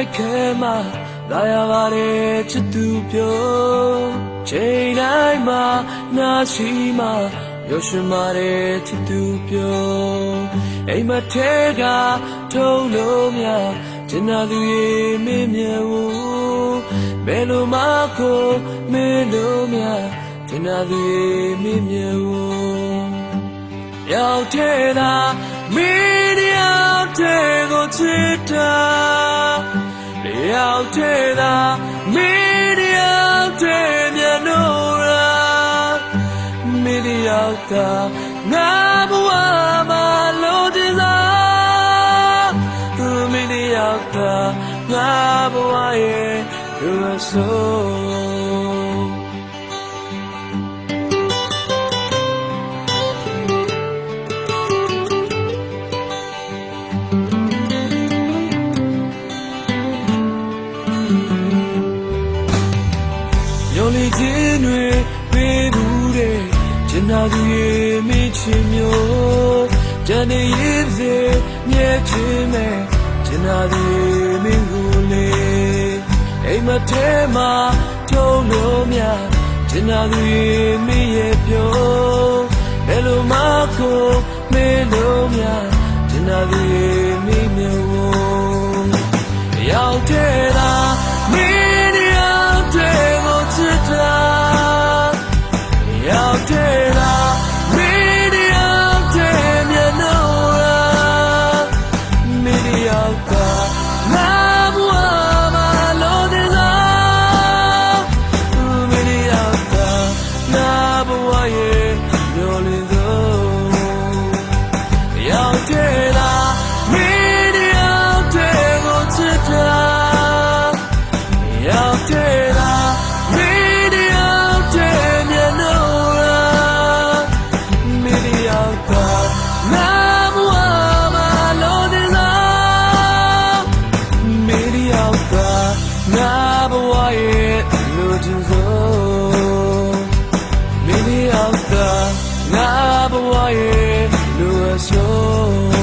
လိုက်ခဲမှာလာရပါတယ်ချစ်သူပြောချိန်တိုင်းမှာနာရှိမှာရုပ်ရှင်မာတဲ့ချစ်သူပြောအိမ်မထဲကထုံလို့မြကျင်နာသူရဲ့မင်းမြေဝဘယ်လိုမှကိုမင်းလို့မြကျင်နာသူရဲ့မင်းမြေဝရောက်တဲ့သာမင်းရောက် တဲ့ကိုချစ်တာရောက်တဲ့သာမင်းရောက်တဲ့မျက်နှာရာမင်းရောက်တာငါဘဝမှာလို့တင်စားမင်းရောက်တာငါဘဝရဲ့လူဆိုး တွေပေးဘူးတဲ့ကျင်နာသူရဲ့မင်းချင်မျိုးတန်နေရေးစေမြဲခြင်းမဲ့ကျင်နာသူရဲ့မင်းကိုလေအိမ်မထဲမှာထုံလို့မြကျင်နာသူရဲ့မင်းရဲ့ပြောဘယ်လိုမှကိုမေးလို့မြကျင်နာသူရဲ့မင်းမျိုးရောက်တဲ့လား ရော love a warrior, do us all.